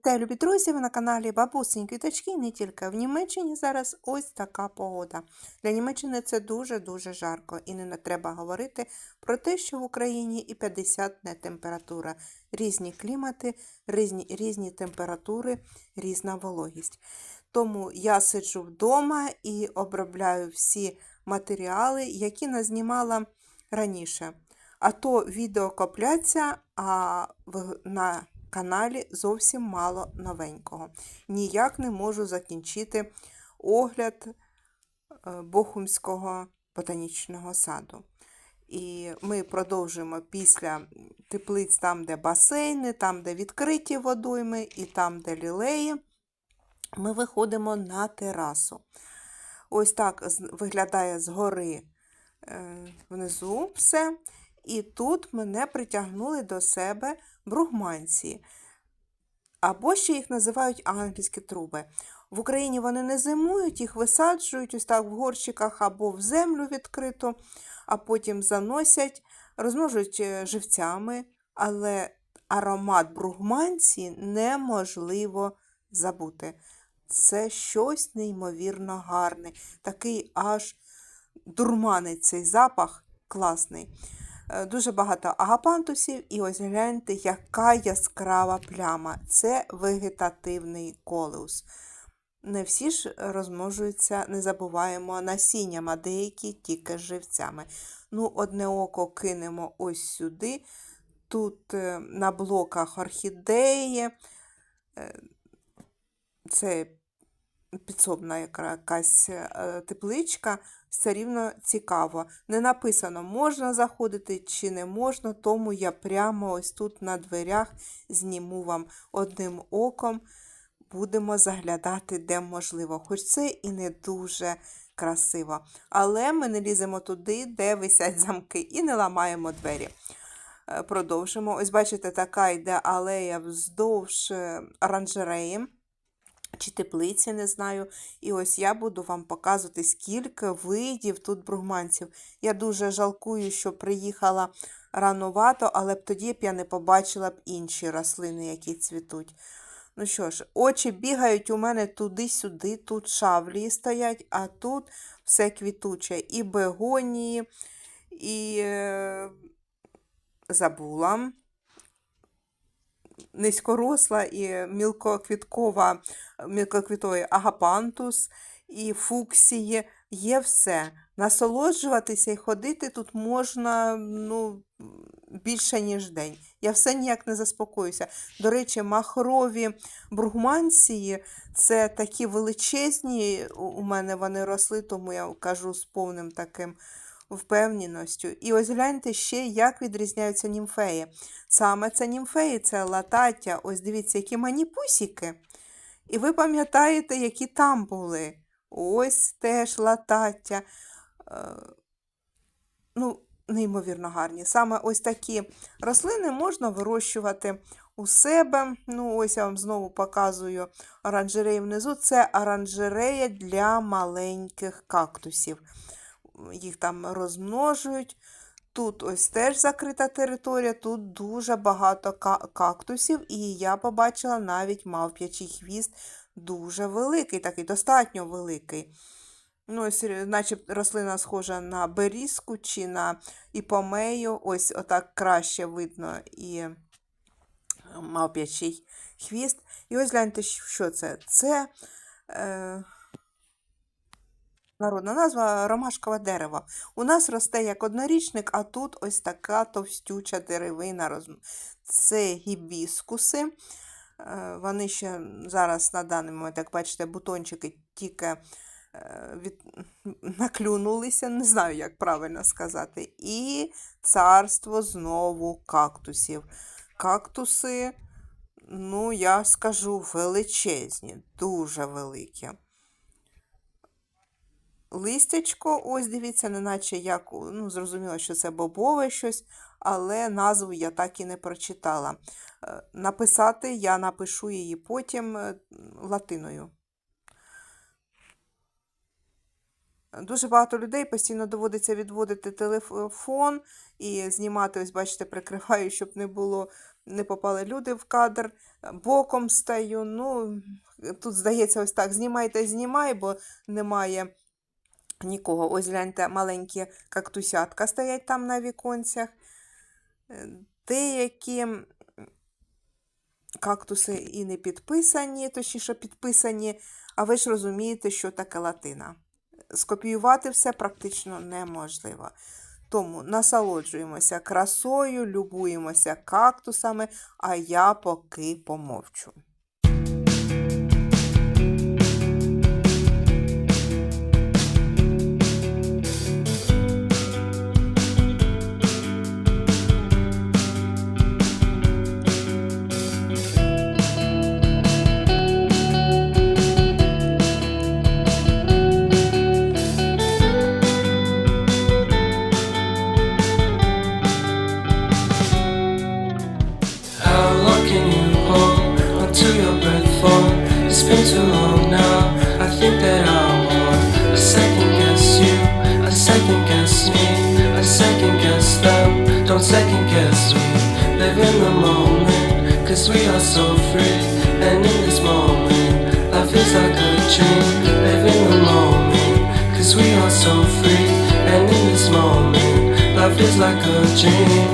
Вітаю, любі друзі! Ви на каналі Бабусень Квіточки не тільки. В Німеччині зараз ось така погода. Для Німеччини це дуже-дуже жарко. І не треба говорити про те, що в Україні і 50 не температура. Різні клімати, різні, різні температури, різна вологість. Тому я сиджу вдома і обробляю всі матеріали, які назнімала раніше. А то відео копляться, а на каналі зовсім мало новенького. Ніяк не можу закінчити огляд е, Бохумського ботанічного саду. І ми продовжуємо після теплиць там, де басейни, там, де відкриті водойми, і там, де лілеї. Ми виходимо на терасу. Ось так виглядає згори е, внизу все. І тут мене притягнули до себе бругманці. Або ще їх називають ангельські труби. В Україні вони не зимують, їх висаджують ось так в горщиках або в землю відкриту, а потім заносять, розмножують е, живцями, але аромат бругманці неможливо забути. Це щось неймовірно гарне, такий аж дурманить цей запах класний. Е, Дуже багато агапантусів, і ось гляньте, яка яскрава пляма. Це вегетативний колеус. Не всі ж розмножуються, не забуваємо, насінням, а деякі тільки живцями. Ну, одне око кинемо ось сюди. Тут е, на блоках орхідеї. е, Це підсобна якась е, тепличка, все рівно цікаво. Не написано, можна заходити чи не можна, тому я прямо ось тут на дверях зніму вам одним оком. Будемо заглядати, де можливо, хоч це і не дуже красиво. Але ми не ліземо туди, де висять замки, і не ламаємо двері. Е, Продовжимо. Ось бачите, така йде алея вздовж е, оранжереї чи теплиці, не знаю. І ось я буду вам показувати, скільки видів тут бругманців. Я дуже жалкую, що приїхала ранувато, але б тоді б я не побачила б інші рослини, які цвітуть. Ну що ж, очі бігають у мене туди-сюди, тут шавлії стоять, а тут все квітуче. І бегонії, і е, забула низькоросла і мілкоквіткова, мілкоквітовий агапантус, і фуксії. Є все. Насолоджуватися і ходити тут можна ну, більше, ніж день. Я все ніяк не заспокоюся. До речі, махрові бругманції це такі величезні, у мене вони росли, тому я кажу з повним таким впевненістю. І ось гляньте ще, як відрізняються німфеї. Саме це німфеї, це латаття. Ось дивіться, які маніпусіки. І ви пам'ятаєте, які там були. Ось теж латаття. Е, ну, неймовірно гарні. Саме ось такі рослини можна вирощувати у себе. Ну, ось я вам знову показую оранжерею внизу. Це оранжерея для маленьких кактусів. Їх там розмножують. Тут ось теж закрита територія, тут дуже багато кактусів, і я побачила навіть мавп'ячий хвіст дуже великий, такий достатньо великий. Ну, ось, е, наче рослина схожа на берізку чи на іпомею. Ось отак краще видно і мавп'ячий хвіст. І ось гляньте, що це? Це е, народна назва ромашкове дерево. У нас росте як однорічник, а тут ось така товстюча деревина. Це гібіскуси. Е, Вони ще зараз на даний момент, як бачите, бутончики тільки е, від... наклюнулися, не знаю, як правильно сказати. І царство знову кактусів. Кактуси, ну, я скажу, величезні, дуже великі. Листячко, ось дивіться, неначе як, ну, зрозуміло, що це бобове щось, але назву я так і не прочитала. Е, Написати я напишу її потім е, латиною. Дуже багато людей постійно доводиться відводити телефон і знімати, ось бачите, прикриваю, щоб не було не попали люди в кадр, боком стаю. Ну, тут, здається, ось так. Знімайте, знімай, бо немає нікого. Ось гляньте, маленькі кактусятка стоять там на віконцях. Е, Деякі кактуси і не підписані, точніше підписані, а ви ж розумієте, що таке латина. Скопіювати все практично неможливо. Тому насолоджуємося красою, любуємося кактусами, а я поки помовчу. So free. And in this moment, life is like a dream. Live in the moment, cause we are so free. And in this moment, life is like a dream.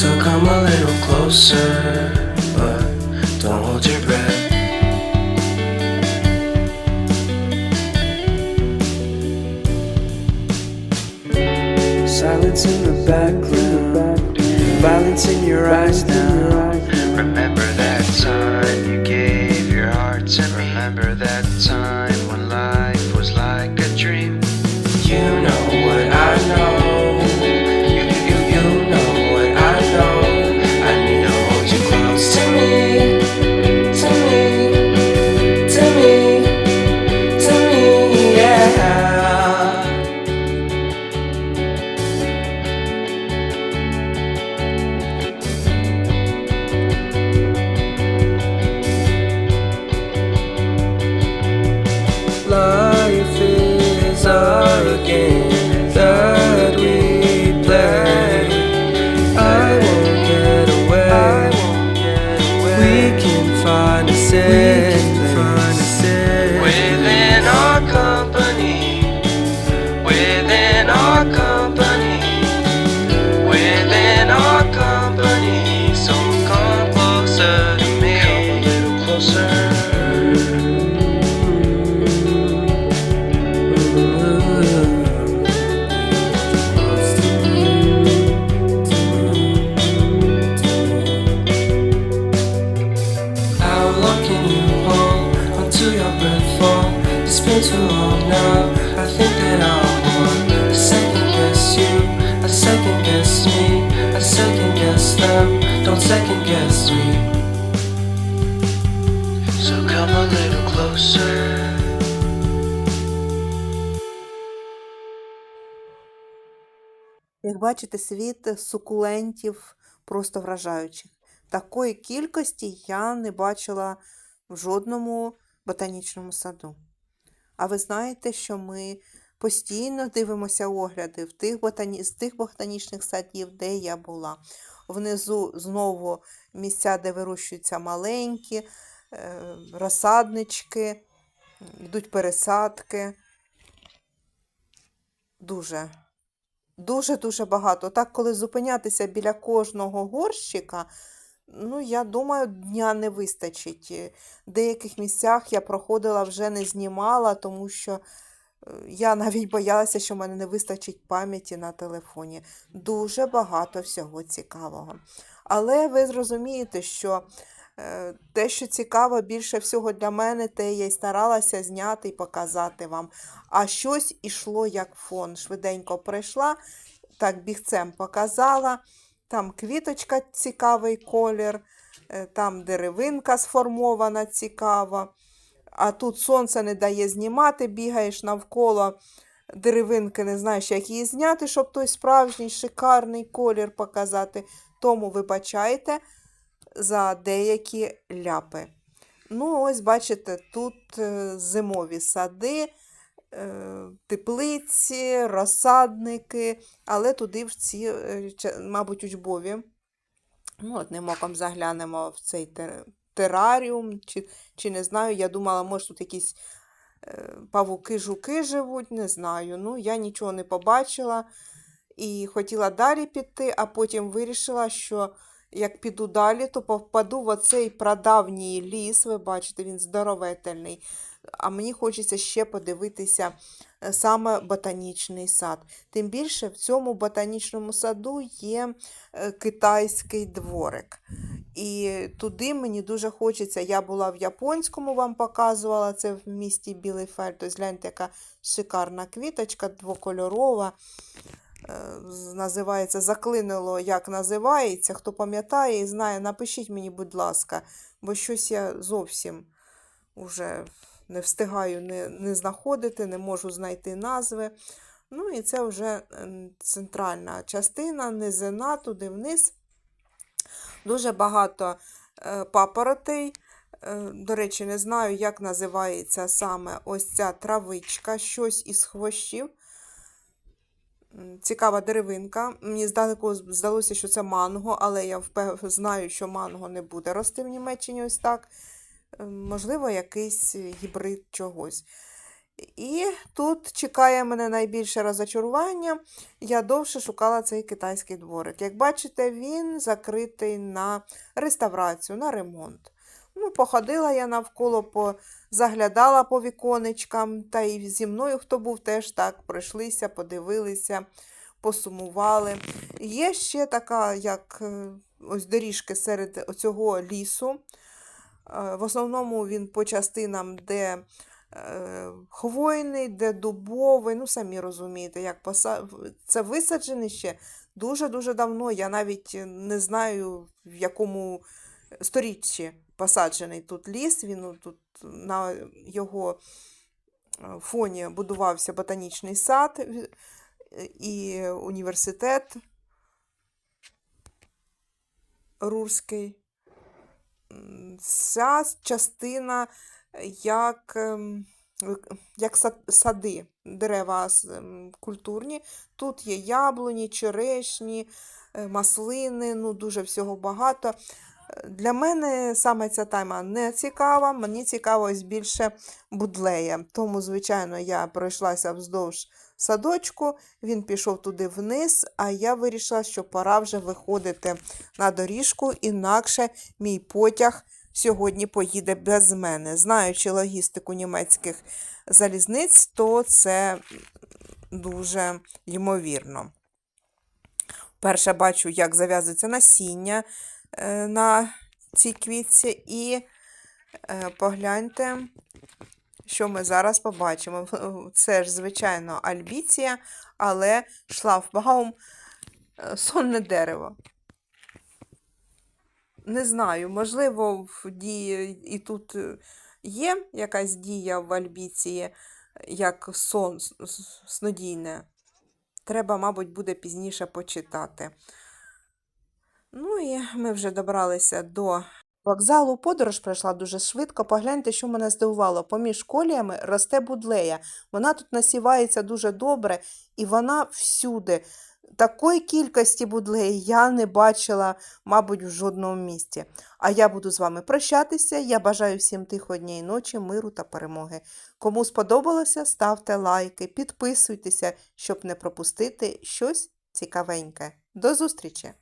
So come a little closer, but don't hold your breath. Silence in the background, in your eyes now. Remember that time Як бачите, світ сукулентів просто вражаючих. Такої кількості я не бачила в жодному ботанічному саду. А ви знаєте, що ми постійно дивимося огляди в тих ботані... з тих ботанічних садів, де я була. Внизу знову місця, де вирощуються маленькі е, розсаднички, йдуть пересадки. Дуже Дуже-дуже багато. Так, коли зупинятися біля кожного горщика, ну, я думаю, дня не вистачить. Е, В деяких місцях я проходила, вже не знімала, тому що я навіть боялася, що в мене не вистачить пам'яті на телефоні. Дуже багато всього цікавого. Але ви зрозумієте, що е, те, що цікаво більше всього для мене, те я й старалася зняти і показати вам. А щось ішло як фон. Швиденько пройшла, так бігцем показала. Там квіточка цікавий колір, е, там деревинка сформована цікава. А тут сонце не дає знімати, бігаєш навколо деревинки, не знаєш, як її зняти, щоб той справжній шикарний колір показати. Тому вибачайте за деякі ляпи. Ну, ось бачите, тут е, зимові сади, е, теплиці, розсадники, але туди в ці, е, мабуть, учбові Ну, одним оком заглянемо в цей тераріум, чи, чи не знаю. Я думала, може тут якісь е, павуки, жуки живуть, не знаю. Ну, я нічого не побачила і хотіла далі піти, а потім вирішила, що як піду далі, то попаду в оцей прадавній ліс. Ви бачите, він здоровительний. А мені хочеться ще подивитися е, саме ботанічний сад. Тим більше в цьому ботанічному саду є е, китайський дворик. І туди мені дуже хочеться. Я була в японському, вам показувала це в місті Білейфельд. Ось гляньте, яка шикарна квіточка, двокольорова. Е, Називається Заклинило, як називається. Хто пам'ятає і знає, напишіть мені, будь ласка, бо щось я зовсім уже не встигаю не, не знаходити, не можу знайти назви. Ну і це вже центральна частина, низина, туди вниз. Дуже багато е, папоротей. Е, До речі, не знаю, як називається саме ось ця травичка, щось із хвощів. Цікава деревинка. Мені здалеку здалося, що це манго, але я знаю, що манго не буде рости в Німеччині ось так. Можливо, якийсь гібрид чогось. І тут чекає мене найбільше розочарування. Я довше шукала цей китайський дворик. Як бачите, він закритий на реставрацію, на ремонт. Ну, походила я навколо, заглядала по віконечкам, та і зі мною хто був теж так, пройшлися, подивилися, посумували. Є ще така, як е, ось доріжки серед цього лісу. Е, В основному він по частинам, де хвойний, де дубовий, ну самі розумієте, як поса... це висаджений ще дуже-дуже давно. Я навіть не знаю, в якому сторіччі посаджений тут ліс. Він тут на його е, фоні будувався ботанічний сад і університет Рурський. Ця частина як, ем, як сади, дерева ем, культурні. Тут є яблуні, черешні, е, маслини, ну дуже всього багато. Для мене саме ця тема не цікава, мені цікаво більше будлея. Тому, звичайно, я пройшлася вздовж садочку, він пішов туди вниз, а я вирішила, що пора вже виходити на доріжку, інакше мій потяг сьогодні поїде без мене. Знаючи логістику німецьких залізниць, то це дуже ймовірно. Перше бачу, як зав'язується насіння е, на цій квітці, і е, погляньте, що ми зараз побачимо. Це ж, звичайно, альбіція, але шлафбаум е, сонне дерево. Не знаю, можливо, в дії і тут е, є якась дія в альбіції, як сон снодійне. Треба, мабуть, буде пізніше почитати. Ну і ми вже добралися до вокзалу. Подорож пройшла дуже швидко. Погляньте, що мене здивувало. Поміж коліями росте будлея. Вона тут насівається дуже добре, і вона всюди. Такої кількості будлеї я не бачила, мабуть, в жодному місті. А я буду з вами прощатися. Я бажаю всім тихої дня і ночі, миру та перемоги. Кому сподобалося, ставте лайки, підписуйтеся, щоб не пропустити щось цікавеньке. До зустрічі!